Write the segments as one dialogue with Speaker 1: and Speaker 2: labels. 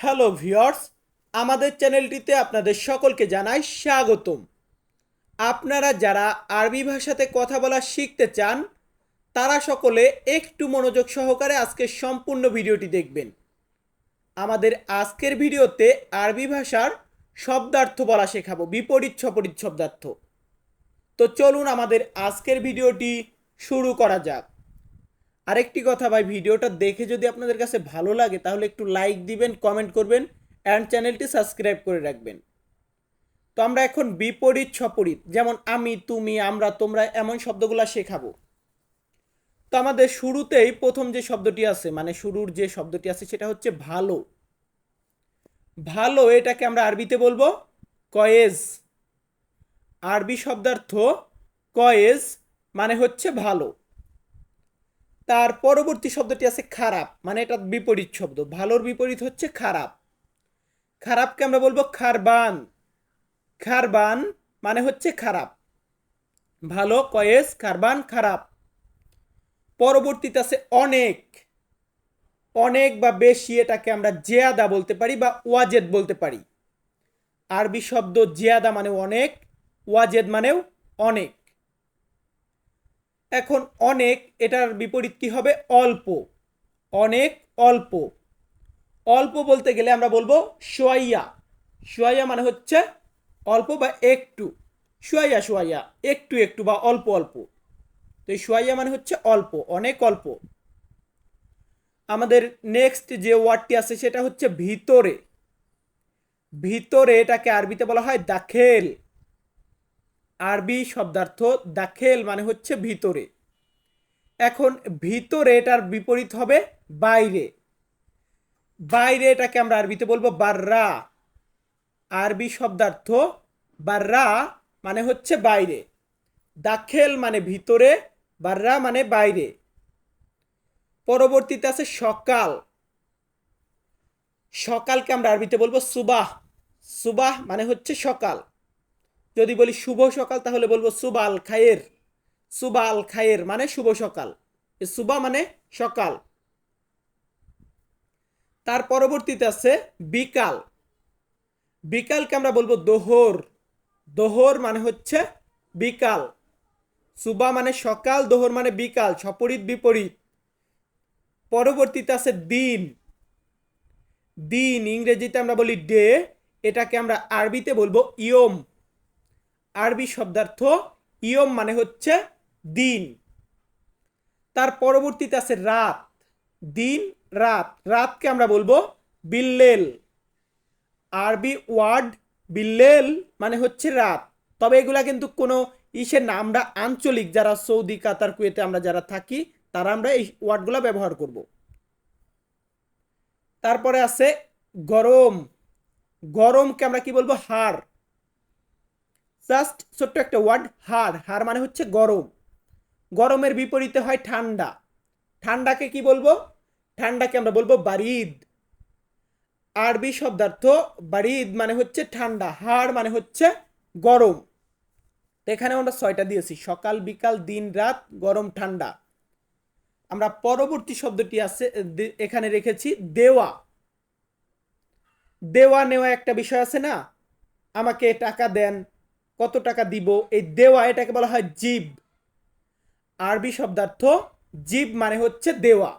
Speaker 1: Hello viewers, আমাদের চ্যানেলটিতে আপনাদের সকলকে জানাই স্বাগতম। আপনারা যারা আরবি ভাষাতে কথা বলা শিখতে চান, তারা সকলে একটু মনোযোগ সহকারে আজকের সম্পূর্ণ ভিডিওটি দেখবেন। আমাদের আজকের ভিডিওতে আরবি ভাষার শব্দার্থ বলা শেখাবো, বিপরীত সপরীত শব্দার্থ। তো চলুন আমাদের আজকের ভিডিওটি শুরু করা যাক। আরেকটি কথা ভাই, ভিডিওটা দেখে যদি আপনাদের কাছে ভালো লাগে, তাহলে একটু লাইক দিবেন কমেন্ট করবেন অ্যান্ড চ্যানেলটি সাবস্ক্রাইব করে রাখবেন। তো আমরা এখন বিপরীত, সপরীত, যেমন আমি, তুমি, আমরা, তোমরা, এমন শব্দগুলো শেখাবো। তো আমাদের শুরুতেই প্রথম যে শব্দটি আছে মানে শুরুর যে শব্দটি আছে, সেটা হচ্ছে ভালো। ভালো, এটাকে আমরা আরবিতে বলব কয়েজ। আরবি শব্দার্থ কয়েজ মানে হচ্ছে ভালো। তার পরবর্তী শব্দটি আছে খারাপ মানে এটা বিপরীত শব্দ। ভালোর বিপরীত হচ্ছে খারাপ। খারাপকে আমরা বলব খারবান। খারবান মানে হচ্ছে খারাপ। ভালো কয়েস, খারবান, খারাপ। পরবর্তীতে আছে অনেক। অনেক বা বেশি এটাকে আমরা জেয়াদা বলতে পারি বা ওয়াজেদ বলতে পারি। আরবি শব্দ জিয়াদা মানে অনেক, ওয়াজেদ মানেও অনেক। এখন অনেক, এটার বিপরীত কি হবে? অল্প। অনেক, অল্প। অল্প বলতে গেলে আমরা বলব সোয়াইয়া সোয়াইয়া মানে হচ্ছে অল্প বা একটু। সোয়াইয়া সোয়াইয়া একটু একটু বা অল্প অল্প। তো এই সোয়াইয়া মানে হচ্ছে অল্প, অনেক, অল্প। আমাদের নেক্সট যে ওয়ার্ডটি আছে সেটা হচ্ছে ভিতরে। ভিতরে এটাকে আরবিতে বলা হয় দাখেল। আরবি শব্দার্থ দাখেল মানে হচ্ছে ভিতরে। এখন ভিতরে এটার বিপরীত হবে বাইরে। বাইরে এটাকে আমরা আরবিতে বলব বাররা। আরবি শব্দার্থ বাররা মানে হচ্ছে বাইরে। দাখেল মানে ভিতরে, বাররা মানে বাইরে। পরবর্তীতে আছে সকাল। সকালকে আমরা আরবিতে বলব সুবাহ। সুবাহ মানে হচ্ছে সকাল। যদি বলি শুভ সকাল, তাহলে বলব সুবাল খায়ের। সুবাল খায়ের মানে শুভ সকাল। সুবা মানে সকাল। তার পরবর্তীতে আছে বিকাল। বিকালকে আমরা বলব দোহর। দোহর মানে হচ্ছে বিকাল। সুবা মানে সকাল, দোহর মানে বিকাল, সপরীত বিপরীত। পরবর্তীতে আছে দিন। দিন, ইংরেজিতে আমরা বলি ডে। এটাকে আমরা আরবিতে বলব ইয়ম। আরবি শব্দার্থ ইয়ম মানে হচ্ছে দিন। তার পরবর্তীতে আছে রাত। দিন, রাত। রাতকে আমরা বলব বিল্লেল। আরবি ওয়ার্ড বিল্লেল মানে হচ্ছে রাত। তবে এগুলা কিন্তু কোনো ইসের না, আমরা আঞ্চলিক যারা সৌদি, কাতার, কুয়েতে আমরা যারা থাকি, তারা আমরা এই ওয়ার্ডগুলো ব্যবহার করব। তারপরে আছে গরম। গরমকে আমরা কি বলব? হাড় জাস্ট ছোট্ট একটা ওয়ার্ড হার হাড় মানে হচ্ছে গরম। গরমের বিপরীতে হয় ঠান্ডা। ঠান্ডাকে কি বলব? ঠান্ডাকে আমরা বলব বারিদ। আরবি শব্দার্থ বারিদ মানে হচ্ছে ঠান্ডা। হাড় মানে হচ্ছে গরম। তো এখানে আমরা ছয়টা দিয়েছি। সকাল, বিকাল, দিন, রাত, গরম, ঠান্ডা। আমরা পরবর্তী শব্দটি আছে এখানে রেখেছি, দেওয়া। দেওয়া নেওয়া একটা বিষয় আছে না? আমাকে টাকা দেন। কত টাকা দিব? এই দেওয়া এটাকে বলা হয় জীব। আরবি শব্দার্থ জীব মানে হচ্ছে দেওয়া।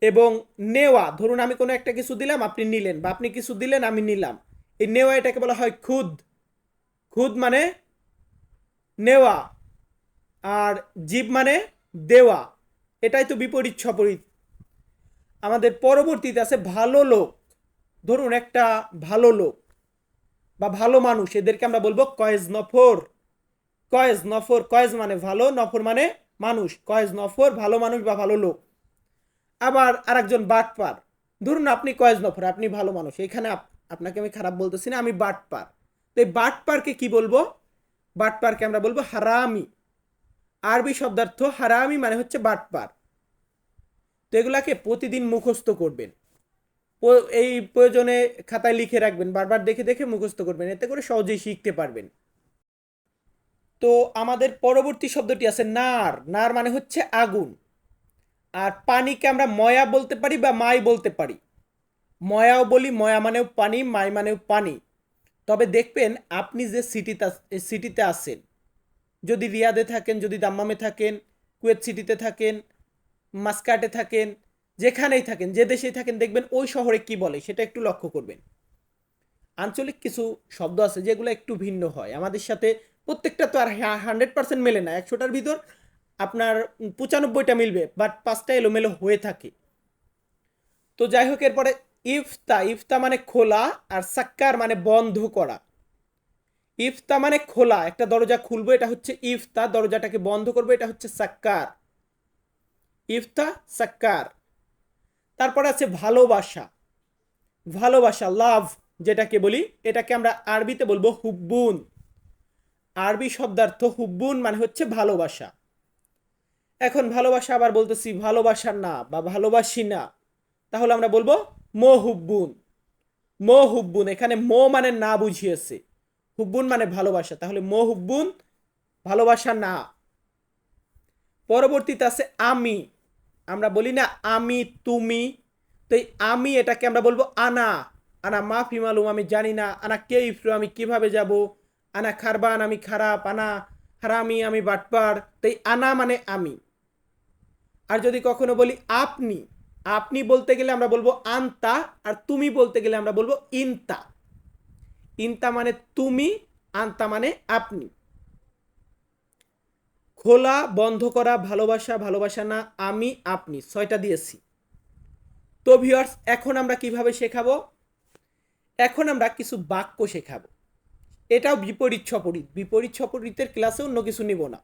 Speaker 1: এবং নেওয়া, ধরুন আমি কোনো একটা কিছু দিলাম, আপনি নিলেন বা আপনি কিছু দিলেন, আমি নিলাম। এই নেওয়া এটাকে বলা হয় খুদ। খুদ মানে নেওয়া আর জীব মানে দেওয়া। এটাই তো বিপরীত সপরীত। আমাদের পরবর্তীতে আছে ভালো লোক। ধরুন একটা ভালো লোক। বা ভালো মানুষ, এদেরকে আমরা বলব কয়েজ নফর। কয়েজ নফর, কয়েজ মানে ভালো, নফর মানে মানুষ। কয়েজ নফর, ভালো মানুষ বা ভালো লোক। আবার আর আরেকজন বাটপার। ধরুন আপনি কয়েজ নফর, আপনি ভালো মানুষ। এখানে আপনাকে আমি খারাপ বলতেছি না, আমি বাটপার। তো এই বাটপারকে কি বলব? বাটপারকে আমরা বলব হারামি। আরবি শব্দার্থ হারামি মানে হচ্ছে বাটপার। তো এগুলাকে প্রতিদিন মুখস্থ করবেন। এই প্রয়োজনে খাতায় লিখে রাখবেন, বারবার দেখে দেখে মুখস্থ করবেন, এতে করে সহজেই শিখতে পারবেন। তো আমাদের পরবর্তী শব্দটি আছে নার। নার মানে হচ্ছে আগুন। আর পানিকে আমরা ময়া বলতে পারি বা মাই বলতে পারি। ময়াও বলি, ময়া মানেও পানি, মাই মানেও পানি। তবে দেখবেন আপনি যে সিটিতে সিটিতে আছেন, যদি রিয়াদে থাকেন, যদি দাম্মামে থাকেন, কুয়েত সিটিতে থাকেন, মাস্কাটে থাকেন যেখানেই থাকেন, যে দেশেই থাকেন, দেখবেন ওই শহরে কি বলে, সেটা একটু লক্ষ্য করবেন। আঞ্চলিক কিছু শব্দ আছে যেগুলো একটু ভিন্ন হয়। আমাদের সাথে প্রত্যেকটা তো আর হান্ড্রেড পার্সেন্ট মেলে না। একশোটার ভিতর আপনার পঁচানব্বইটা মিলবে বাট পাঁচটা এলোমেলো হয়ে থাকে। তো যাই হোক, এরপরে ইফতা। ইফতা মানে খোলা আর সাক্কার মানে বন্ধ করা। ইফতা মানে খোলা। একটা দরজা খুলবো, এটা হচ্ছে ইফতা। দরজাটাকে বন্ধ করব, এটা হচ্ছে সাক্কার। ইফতা, সাক্কার। তারপরে আছে ভালোবাসা। ভালোবাসা লাভ যেটাকে বলি, এটাকে আমরা আরবিতে বলব হুব্বুন। আরবি শব্দার্থ হুব্বুন মানে হচ্ছে ভালোবাসা। এখন ভালোবাসা আবার বলতেছি ভালোবাসা না বা ভালোবাসি না। তাহলে আমরা বলব মো হুব্বুন। মো হুব্বুন, এখানে মো মানে না বুঝিয়েছে। হুব্বুন মানে ভালোবাসা। তাহলে মো হুব্বুন, ভালোবাসা না। পরবর্তীতে আছে আমি। আমরা বলি না আমি, তুমি। তো এই আমি এটাকে আমরা বলব আনা। আনা মাফি মালুম, আমি জানি না। আনা কে ইফরু আমি কীভাবে যাব? আনা খারবান, আমি খারাপ। আনা হারামি, আমি বাটপার। তো এই আনা মানে আমি। আর যদি কখনো বলি আপনি আপনি বলতে গেলে আমরা বলব আন্তা, আর তুমি বলতে গেলে আমরা বলব ইনতা। ইনতা মানে তুমি, আন্তা মানে আপনি। খোলা, বন্ধ করা, ভালোবাসা ভালোবাসা না, আমি, আপনি, ছয়টা দিয়েছি। তো ভিউয়ার্স এখন আমরা কীভাবে শেখাবো? এখন আমরা কিছু বাক্য শেখাবো। এটাও বিপরীত ছপরিত। বিপরীত ছপরিতের ক্লাসে অন্য কিছু নিব না।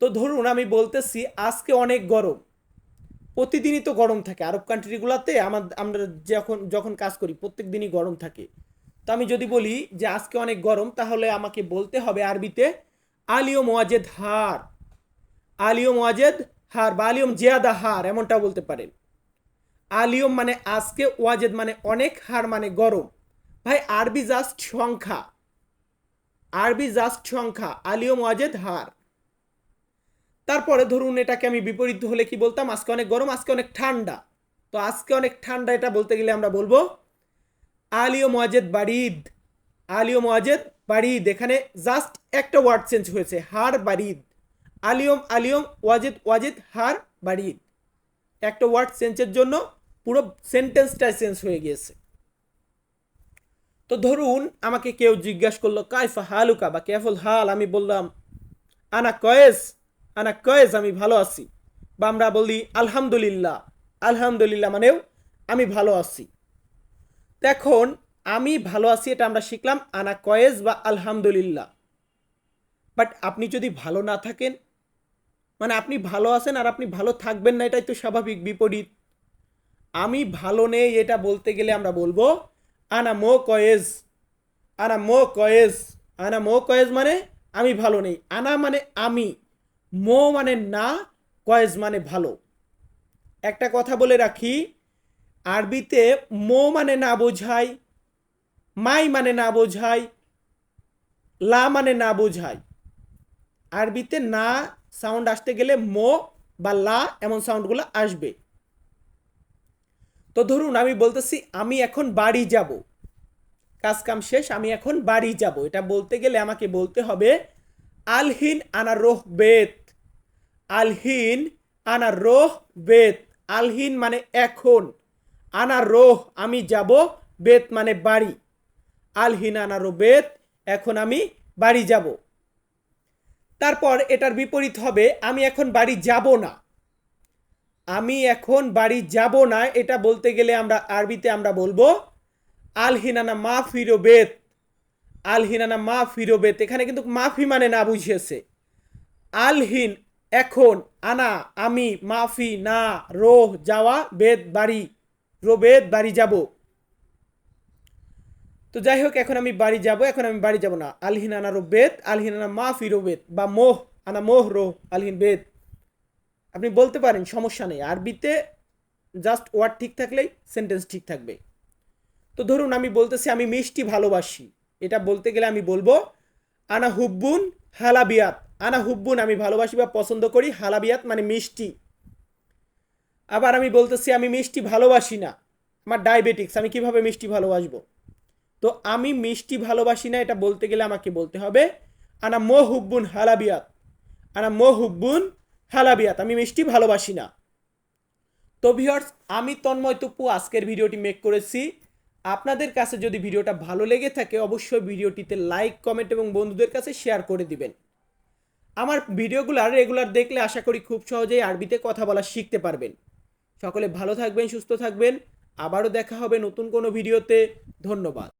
Speaker 1: তো ধরুন, আমি বলতেছি, আজকে অনেক গরম। প্রতিদিনই তো গরম থাকে। আরব কান্ট্রিগুলোতে আমার, আমরা যখন যখন কাজ করি প্রত্যেক দিনই গরম থাকে। তো আমি যদি বলি যে, আজকে অনেক গরম, তাহলে আমাকে বলতে হবে আরবিতে আলিও মোয়াজেদ হার। আলিও মোয়াজেদ হার বা আলিয়ম জিয়াদা হার এমনটা বলতে পারেন। আলিয়ম মানে আজকে, ওয়াজেদ মানে অনেক, হার মানে গরম। ভাই, আরবি জাস্ট সংখ্যা। আরবি জাস্ট সংখ্যা আলিয়ম ওয়াজেদ হার। তারপরে ধরুন এটাকে আমি বিপরীত হলে কি বলতাম? আজকে অনেক গরম, আজকে অনেক ঠান্ডা। তো আজকে অনেক ঠান্ডা এটা বলতে গেলে আমরা বলব, আলিও মোয়াজেদ বারিদ আলিও মোয়াজেদ বারিদ এখানে জাস্ট একটা ওয়ার্ড চেঞ্জ হয়েছে হার বারিদ আলিয়ম আলিয়ম, ওয়াজিদ ওয়াজিদ হার বারিদ একটা ওয়ার্ড চেঞ্জের জন্য পুরো সেন্টেন্সটাই চেঞ্জ হয়ে গিয়েছে। তো ধরুন, আমাকে কেউ জিজ্ঞাসা করল, কাইফা হালুকা বা কেফল হাল? আমি বললাম, আনা কয়েস আনা কয়েস, আমি ভালো আছি। বা আমরা বলি, আলহামদুলিল্লাহ। আলহামদুলিল্লাহ মানেও, আমি ভালো আছি। এখন আমি ভালো আছি, এটা আমরা শিখলাম, আনা কয়েজ বা আলহামদুলিল্লাহ। বাট আপনি যদি ভালো না থাকেন মানে আপনি ভালো আছেন আর আপনি ভালো থাকবেন না, এটাই তো স্বাভাবিক বিপরীত। আমি ভালো নেই, এটা বলতে গেলে আমরা বলব, আনা মো কয়েজ। আনা মো কয়েজ। আনা মো কয়েজ মানে আমি ভালো নেই। আনা মানে আমি। মো মানে না, কয়েজ মানে ভালো। একটা কথা বলে রাখি, আরবিতে মো মানে না বোঝায় মাই মানে না বোঝায় লা মানে না বোঝায় আরবিতে না সাউন্ড আসতে গেলে মো বা লা এমন সাউন্ডগুলো আসবে। তো ধরুন আমি বলতেছি, আমি এখন বাড়ি যাব। কাজ কাম শেষ, আমি এখন বাড়ি যাব। এটা বলতে গেলে আমাকে বলতে হবে, আলহিন আনা রোহ বেত। আলহিন আনা রোহ বেত। আলহিন মানে এখন। আনা রোহ, আমি যাব, বেত মানে বাড়ি। আলহিন আনা রো বেত এখন আমি বাড়ি যাব। তারপর এটার বিপরীত হবে, আমি এখন বাড়ি যাব না। আমি এখন বাড়ি যাব না, এটা বলতে গেলে আমরা আরবিতে আমরা বলব আলহিনানা মা ফিরো বেত আলহিনানা মা ফিরো বেত এখানে কিন্তু মাফি মানে না বুঝিয়েছে। আলহিন, এখন, আনা, আমি, মাফি, না, রোহ, যাওয়া, বেদ, বাড়ি, রোবেদ, বাড়ি যাব। তো যাই হোক এখন আমি বাড়ি যাব, এখন আমি বাড়ি যাব না। আলহিন আনা রোবেদ আলহিন আনা মা মাফি রোবেদ বা মোহ, আনা মোহ রোহ, আলহিন বেদ। আপনি বলতে পারেন, সমস্যা নেই। আরবিতে জাস্ট ওয়ার্ড ঠিক থাকলেই সেন্টেন্স ঠিক থাকবে। তো ধরুন, আমি বলতেছি, আমি মিষ্টি ভালোবাসি। এটা বলতে গেলে আমি বলব, আনা হুব্বুন হালাবিয়াত। আনা হুব্বুন আমি ভালোবাসি বা পছন্দ করি, হালাবিয়াত মানে মিষ্টি। আবার আমি বলতেছি, আমি মিষ্টি ভালোবাসি না। আমার ডায়াবেটিক্স আমি কীভাবে মিষ্টি ভালোবাসবো? তো আমি মিষ্টি ভালোবাসি না, এটা বলতে গেলে আমাকে বলতে হবে। আনা মো হুব্বুন হালাবিয়াত। আনা মো হুব্বুন হালাবিয়াত। আমি মিষ্টি ভালোবাসি না। তো ভিউয়ার্স, আমি তন্ময় তুপু আজকের ভিডিওটি মেক করেছি। আপনাদের কাছে যদি ভিডিওটা ভালো লেগে থাকে, অবশ্যই ভিডিওটিতে লাইক কমেন্ট এবং বন্ধুদের কাছে শেয়ার করে দিবেন। আমার ভিডিওগুলো আর রেগুলার দেখলে আশা করি খুব সহজেই আরবিতে কথা বলা শিখতে পারবেন। সকলে ভালো থাকবেন, সুস্থ থাকবেন। আবারও দেখা হবে নতুন কোনো ভিডিওতে। ধন্যবাদ।